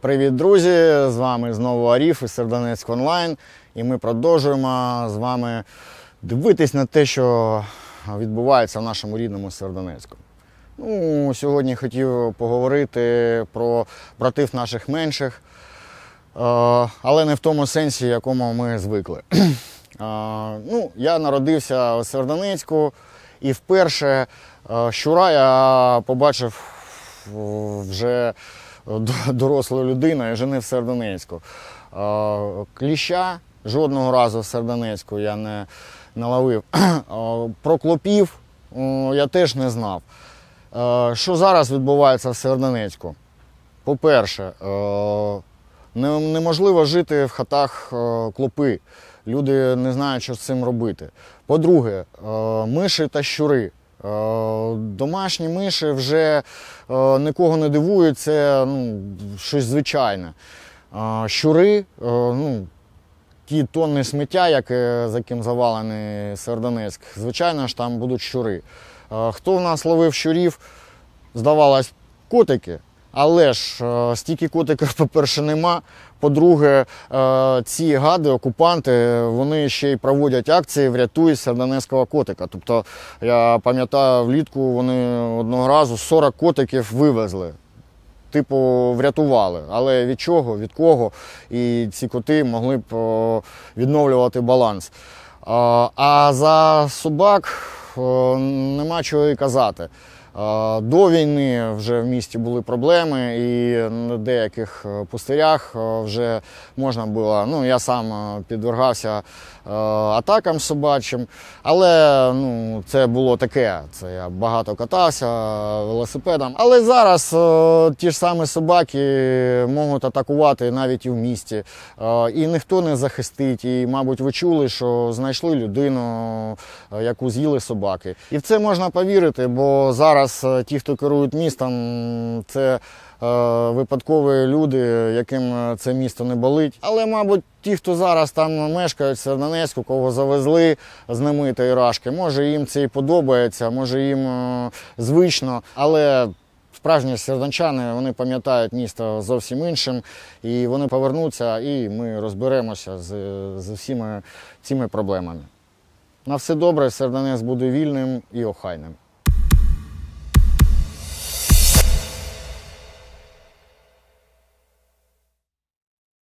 Привіт, друзі! З вами знову Аріф із Сердонецьк онлайн. І ми продовжуємо з вами дивитись на те, що відбувається в нашому рідному Сердонецьку. Ну, сьогодні хотів поговорити про братів наших менших, е, але не в тому сенсі, якому ми звикли. Е, Ну, я народився у Сердонецьку і вперше е, щура я побачив вже д- дорослою людиною, жени в Сердонецьку. Кліща жодного разу в Сердонецьку я не наловив. Про клопів я теж не знав. Що зараз відбувається в Сердонецьку? По-перше, неможливо жити в хатах клопи. Люди не знають, що з цим робити. По-друге, миші та щури. Е, Домашні миші вже е, нікого не дивують, це ну, щось звичайне. Е, Щури, ну, ті тонни сміття, яке, за яким завалений Сердонецьк, звичайно ж там будуть щури. Хто в нас ловив щурів, здавалось, котики. Але ж е, стільки котиків, по-перше, нема. По-друге, е, ці гади, окупанти, вони ще й проводять акції врятуй сердонецького котика. Тобто, я пам'ятаю, влітку вони одного разу 40 котиків вивезли. Типу, врятували. Але від чого, від кого? І ці коти могли б відновлювати баланс. А, а за собак нема чого і казати. До війни вже в місті були проблеми, і на деяких е, пустирях е, вже можна було. Ну, я сам е, підвергався атакам собачим, але ну, це було таке. Це я багато катався велосипедом. Але зараз ті ж самі собаки можуть атакувати навіть і в місті. І ніхто не захистить. І, мабуть, ви чули, що знайшли людину, яку з'їли собаки. І в це можна повірити, бо зараз е, ті, хто керують містом, це е, випадкові люди, яким е, це місто не болить. Але, мабуть, ті, хто зараз там мешкають в Сердонецьку, кого завезли з немитої рашки, може їм це і подобається, може їм звично, але. Справжні сердончани вони пам'ятають місто зовсім іншим, і вони повернуться, і ми розберемося з, з усіма цими проблемами. На все добре, Сердонець буде вільним і охайним.